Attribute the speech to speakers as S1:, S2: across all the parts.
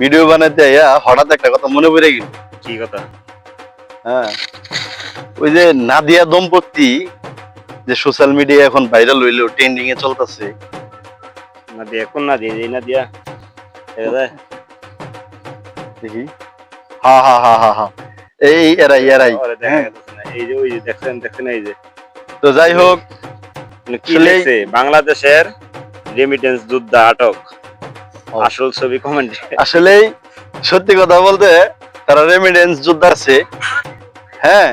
S1: Video বানাইতে আইয়া হঠাৎ একটা কথা মনে পড়ে গেল।
S2: কি কথা?
S1: হ্যাঁ। ওই যে নাদিয়া দম্পতি যে সোশ্যাল মিডিয়া এখন ভাইরাল হইল ট্রেন্ডিং এ চলতেছে।
S2: না দিয়া কোন না দিয়ে এই না দিয়া দেখা।
S1: হা হা হা হা হা। এই এরাই এরাই। হ্যাঁ।
S2: এই যে ওই যে দেখছেন দেখছেন এই যে।
S1: তো যাই হোক
S2: মানে কি লিখছে বাংলাদেশের রেমিটেন্স যোদ্ধা আটক। আসল ছবি কমেন্ট
S1: আসলেই সত্যি কথা বলতে তারা রেমিডেন্স যোদ্ধা আছে। হ্যাঁ।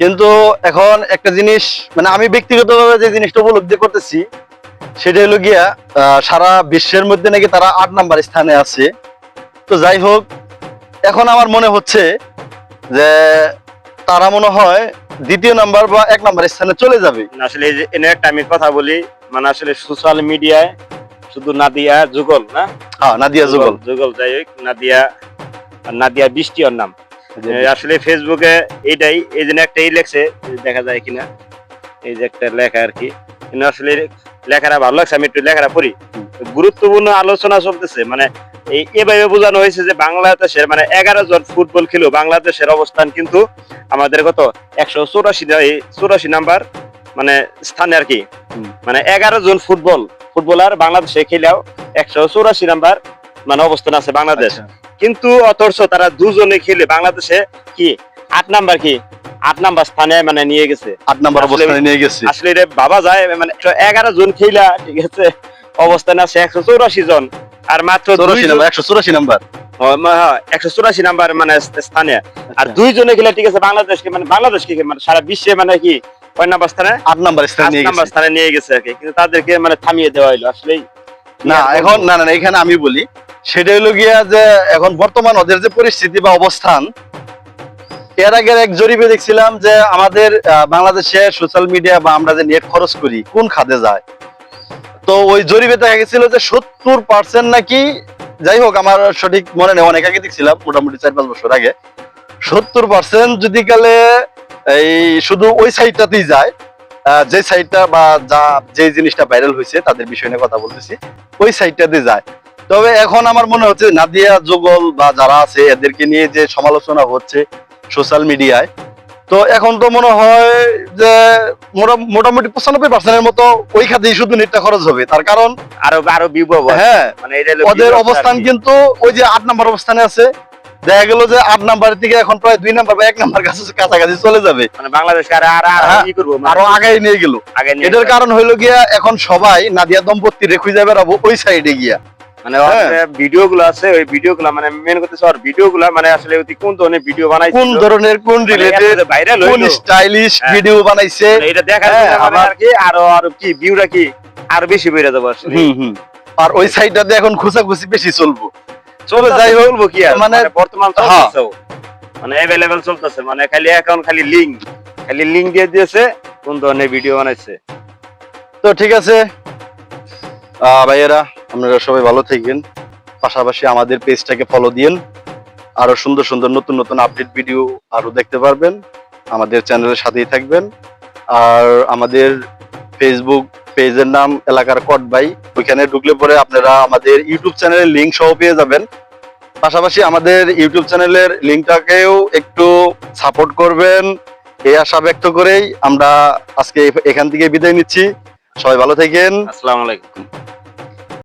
S1: কিন্তু এখন একটা জিনিস মানে আমি ব্যক্তিগতভাবে যে জিনিসটা উপলব্ধি করতেছি সেটা হলো গিয়া সারা বিশ্বের মধ্যে নাকি তারা আট নাম্বার স্থানে আছে। তো যাই হোক এখন আমার মনে হচ্ছে যে তারা মনে হয় দ্বিতীয় নাম্বার বা এক নাম্বার স্থানে চলে যাবে।
S2: আসলে এই যে এনে একটা আমি কথা বলি মানে আসলে সোশ্যাল মিডিয়ায় শুধু নাদিয়া যুগল না?
S1: হ্যাঁ নাদিয়া যুগল
S2: যুগল। যাই হোক নাদিয়া নাদিয়া বৃষ্টি ওর নাম। আসলে ফেসবুকে এইটাই এই জন্য একটা এই লেখছে দেখা যায় কিনা। এই যে একটা লেখা আর কি। কিন্তু আসলে লেখাটা ভালো লাগছে আমি একটু লেখাটা পড়ি। গুরুত্বপূর্ণ আলোচনা চলতেছে মানে এই এভাবে বোঝানো হয়েছে যে বাংলাদেশের মানে এগারো জন ফুটবল খেলো বাংলাদেশের অবস্থান কিন্তু আমাদের কত? একশো চৌরাশি চৌরাশি নাম্বার মানে স্থানে আর কি। মানে এগারো জন ফুটবল ফুটবলার বাংলাদেশে খেলেও একশো চৌরাশি নাম্বার মানে অবস্থান আছে বাংলাদেশ।
S1: আচ্ছা।
S2: কিন্তু অথচ তারা দুজনে খেলে বাংলাদেশে কি আট নাম্বার কি? আট নাম্বার স্থানে মানে নিয়ে গেছে।
S1: আট নাম্বার অবস্থানে নিয়ে গেছে।
S2: আসলে রে বাবা যায় মানে একশো এগারো জন খেলা ঠিক আছে অবস্থানে আছে একশো চৌরাশি জন। আর মাত্র
S1: একশো চৌরাশি নাম্বার।
S2: একশো চৌরাশি নাম্বার মানে স্থানে। আর
S1: আচ্ছা।
S2: দুইজনে খেলে ঠিক আছে বাংলাদেশকে মানে বাংলাদেশকে মানে সারা বিশ্বে মানে কি কয় নাম্বার স্থানে?
S1: আট নাম্বার স্থানে নিয়ে
S2: নাম্বার স্থানে নিয়ে গেছে আর কি। কিন্তু তাদেরকে মানে থামিয়ে দেওয়া আসলেই
S1: না এখন না না না, এখানে আমি বলি সেটা হলো গিয়া যে এখন বর্তমান ওদের যে পরিস্থিতি বা অবস্থান এর আগের এক জরিপে দেখছিলাম যে আমাদের বাংলাদেশে সোশ্যাল মিডিয়া বা আমরা যে নেট খরচ করি কোন খাদে যায়? তো ওই জরিপে দেখা গেছিল যে সত্তর পার্সেন্ট নাকি যাই হোক আমার সঠিক মনে নেই অনেক আগে দেখছিলাম মোটামুটি চার পাঁচ বছর আগে। সত্তর পার্সেন্ট যদি কালে এই শুধু ওই সাইটটাতেই যায়। যে সাইটটা বা যা যে জিনিসটা ভাইরাল হয়েছে তাদের বিষয় নিয়ে কথা বলতেছি। ওই সাইটটাতে যায়। তবে এখন আমার মনে হচ্ছে নাদিয়া যুগল বা যারা আছে এদেরকে নিয়ে যে সমালোচনা হচ্ছে সোশ্যাল মিডিয়ায় তো এখন তো মনে হয় যে মোটা- মোটামুটি পঁচানব্বই পার্সেন্টের মতো ওই খাতেই শুধু নেটটা খরচ হবে। তার কারণ
S2: আরও আরও বিভব হ্যাঁ মানে
S1: ওদের অবস্থান কিন্তু ওই যে আট নম্বর অবস্থানে আছে। দেখা গেল যে আট নাম্বার থেকে এখন প্রায় দুই নাম্বার বা এক নাম্বার কাছে কাছাকাছি চলে যাবে।
S2: মানে আর আর আর
S1: হ্যাঁ,
S2: করব মানে
S1: আরও নিয়ে গেল। এটার কারণ হইল গিয়া এখন সবাই নাদিয়া দম্পতি রেখে যাবে ওই সাইডে গিয়া।
S2: মানে
S1: হ্যাঁ।
S2: ভিডিও গুলো আছে ওই ভিডিও গুলা মানে মেন করতেছে আর ভিডিও গুলা মানে আসলে কোন ধরনের ভিডিও বানাইছে?
S1: কোন ধরনের কোন রিলেটেড
S2: ভাইরাল
S1: কোন স্টাইলিশ। ভিডিও বানাইছে।
S2: এটা
S1: হ্যাঁ,
S2: আর কি আরও আর কি ভিউটা কি? আরও বেশি বেড়ে যাব আসলে।
S1: হুম হুম। আর ওই সাইডটাতে এখন খুচাখুচি বেশি চলবো।
S2: চলে
S1: যাই
S2: বলব কি আর?
S1: মানে-
S2: মানে বর্তমান
S1: হ্যাঁ।
S2: মানে অ্যাভেলেবেল চলতেছে। মানে খালি এখন খালি লিংক খালি লিংক দিয়ে দিয়েছে কোন ধরনের ভিডিও বানাইছে।
S1: তো ঠিক আছে। ভাইয়েরা আপনারা সবাই ভালো থাকবেন। পাশাপাশি আমাদের পেজটাকে ফলো দিন আরও সুন্দর সুন্দর নতুন নতুন আপডেট ভিডিও আরও দেখতে পারবেন। আমাদের চ্যানেলের সাথেই থাকবেন। আর আমাদের ফেসবুক পেজের নাম এলাকার কট ভাই, ওইখানে ঢুকলে পরে আপনারা আমাদের ইউটিউব চ্যানেলের লিঙ্ক সহ পেয়ে যাবেন। পাশাপাশি আমাদের ইউটিউব চ্যানেলের লিঙ্কটাকেও একটু সাপোর্ট করবেন, এই আশা ব্যক্ত করেই আমরা আজকে এখান থেকে বিদায় নিচ্ছি। সবাই ভালো থাকেন।
S2: আসসালামু আলাইকুম।